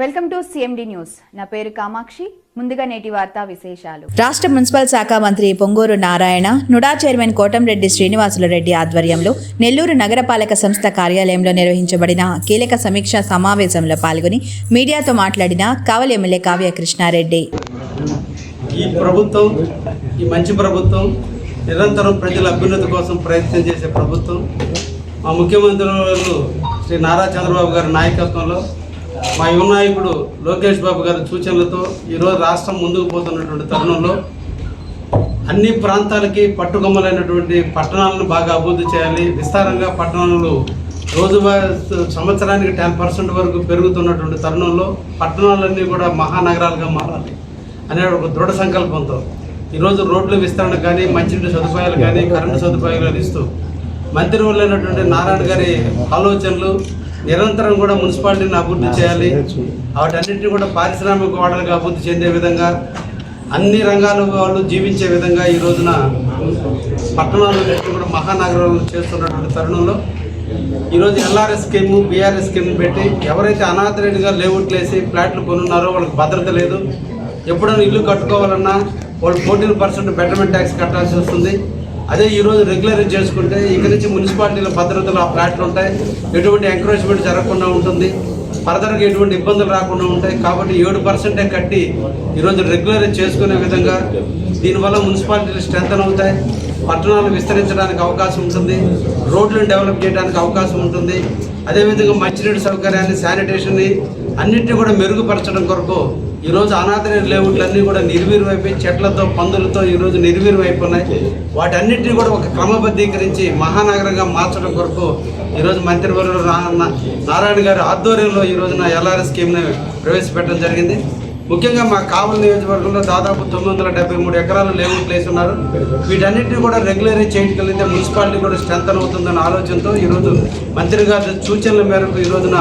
Welcome to CMD news నా పేరు కామాక్షి. ముందుగా నేటి వార్తా విశేషాలు. రాష్ట్ర మున్సిపల్ శాఖ మంత్రి పొంగూరు నారాయణ నుడా చైర్మన్ కోటంరెడ్డి శ్రీనివాసులరెడ్డి ఆధ్వర్యంలో నెల్లూరు నగరపాలక సంస్థ కార్యాలయంలో నిర్వహించబడిన కీలక సమీక్షా సమావేశంలో పాల్గొని మీడియాతో మాట్లాడిన కావలి ఎమ్మెల్యే కావ్య కృష్ణారెడ్డి ఈ ప్రభుత్వం ఈ మంచి ప్రభుత్వం నిరంతరం ప్రజల అభ్యున్నతి కోసం ప్రయత్నం చేసే ప్రభుత్వం. మా ముఖ్యమంత్రి శ్రీ నారా చంద్రబాబు గారి నాయకత్వంలో మా యువ నాయకుడు లోకేష్ బాబు గారి సూచనలతో ఈరోజు రాష్ట్రం ముందుకు పోతున్నటువంటి తరుణంలో అన్ని ప్రాంతాలకి పట్టుకొమ్మలైనటువంటి పట్టణాలను బాగా అభివృద్ధి చేయాలి. విస్తారంగా పట్టణాలు రోజువారీ సంవత్సరానికి టెన్ పర్సెంట్ వరకు పెరుగుతున్నటువంటి తరుణంలో పట్టణాలన్నీ కూడా మహానగరాలుగా మారాలి అనే ఒక దృఢ సంకల్పంతో ఈరోజు రోడ్ల విస్తరణ కానీ మంచినీటి సదుపాయాలు కానీ కరెంటు సదుపాయాలు ఇస్తూ మంత్రివర్యులైనటువంటి నారాయణ గారి ఆలోచనలు నిరంతరం కూడా మున్సిపాలిటీని అభివృద్ధి చేయాలి. వాటన్నిటిని కూడా పారిశ్రామిక వాడలుగా అభివృద్ధి చెందే విధంగా అన్ని రంగాల వాళ్ళు జీవించే విధంగా ఈ రోజున పట్టణాలన్నింటినీ కూడా మహానగరాలను చేస్తున్నటువంటి తరుణంలో ఈరోజు ఎల్ఆర్ఎస్ స్కీము బీఆర్ఎస్ స్కీమ్ పెట్టి ఎవరైతే అనాథరేట్గా లేఅవుట్లు వేసి ఫ్లాట్లు కొనున్నారో వాళ్ళకి భద్రత లేదు. ఎప్పుడైనా ఇల్లు కట్టుకోవాలన్నా వాళ్ళు ఫోర్టీన్ పర్సెంట్ బెటర్మెంట్ ట్యాక్స్ కట్టాల్సి వస్తుంది. అదే ఈరోజు రెగ్యులర్ చేసుకుంటే ఇక్కడి నుంచి మున్సిపాలిటీల భద్రతలు ఆ ఫ్లాట్లు ఉంటాయి. ఎటువంటి ఎంకరేజ్మెంట్ జరగకుండా ఉంటుంది. ఫర్దర్గా ఎటువంటి ఇబ్బందులు రాకుండా ఉంటాయి. కాబట్టి ఏడు పర్సెంటే కట్టి ఈరోజు రెగ్యులర్ చేసుకునే విధంగా దీనివల్ల మున్సిపాలిటీలు స్ట్రెంగ్తన్ అవుతాయి. పట్టణాలు విస్తరించడానికి అవకాశం ఉంటుంది. రోడ్లను డెవలప్ చేయడానికి అవకాశం ఉంటుంది. అదేవిధంగా మంచినీటి సౌకర్యాన్ని శానిటేషన్ని అన్నింటినీ కూడా మెరుగుపరచడం కొరకు ఈరోజు అనాథ లేవుట్లన్నీ కూడా నిర్వీర్యమైపోయి చెట్లతో పందులతో ఈరోజు నిర్వీర్యమైపోయినాయి. వాటన్నిటిని కూడా ఒక క్రమబద్ధీకరించి మహానగరంగా మార్చడం కొరకు ఈరోజు మంత్రివర్యులు రా- నారాయణ గారి ఆధ్వర్యంలో ఈ రోజున ఎల్ఆర్ఎస్ స్కీమ్ని ప్రవేశపెట్టడం జరిగింది. ముఖ్యంగా మా కావలి నియోజకవర్గంలో దాదాపు తొమ్మిది వందల డెబ్బై మూడు ఎకరాలు లేఅవుట్లు ప్లేస్ ఉన్నారు వీటన్నిటిని కూడా రెగ్యులరైజ్ చేయగలిగితే మున్సిపాలిటీ కూడా స్ట్రెంత్ అవుతుందన్న ఆలోచనతో ఈరోజు మంత్రి గారి సూచనల మేరకు ఈ రోజున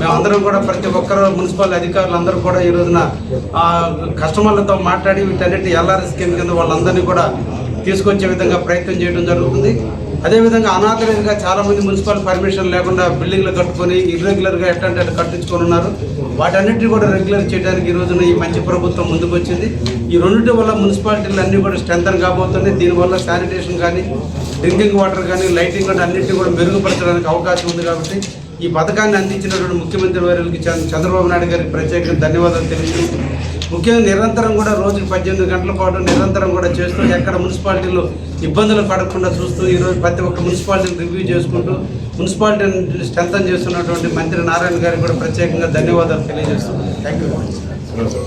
మేము అందరం కూడా ప్రతి ఒక్కరు మున్సిపల్ అధికారులు అందరూ కూడా ఈ రోజున కస్టమర్లతో మాట్లాడి వీటన్నిటి ఎల్ఆర్ఎస్ స్కీమ్ కింద వాళ్ళందరినీ కూడా తీసుకొచ్చే విధంగా ప్రయత్నం చేయడం జరుగుతుంది. అదేవిధంగా అనాథలుగా చాలా మంది మున్సిపల్ పర్మిషన్ లేకుండా బిల్డింగ్లు కట్టుకొని ఇర్రెగ్యులర్గా ఎట్లాంటి అట్లా కట్టించుకొని ఉన్నారు. వాటన్నిటిని కూడా రెగ్యులర్ చేయడానికి ఈ రోజున ఈ మంచి ప్రభుత్వం ముందుకు వచ్చింది ఈ రెండింటి వల్ల మున్సిపాలిటీలు అన్నీ కూడా స్ట్రెంతన్ కాబోతుంది దీనివల్ల శానిటేషన్ కానీ డ్రింకింగ్ వాటర్ కానీ లైటింగ్ కానీ అన్నింటినీ కూడా మెరుగుపరచడానికి అవకాశం ఉంది కాబట్టి ఈ పథకాన్ని అందించినటువంటి ముఖ్యమంత్రి వర్యులకి చంద్ర- చంద్రబాబు నాయుడు గారికి ప్రత్యేకంగా ధన్యవాదాలు తెలియజేస్తూ ముఖ్యంగా నిరంతరం కూడా రోజుకి పద్దెనిమిది గంటల పాటు నిరంతరం కూడా చేస్తూ ఎక్కడ మున్సిపాలిటీలో ఇబ్బందులు పడకుండా చూస్తూ ఈరోజు ప్రతి ఒక్క మున్సిపాలిటీని రివ్యూ చేసుకుంటూ మున్సిపాలిటీని స్ట్రెంథన్ చేస్తున్నటువంటి మంత్రి నారాయణ గారికి కూడా ప్రత్యేకంగా ధన్యవాదాలు తెలియజేస్తున్నాను thank you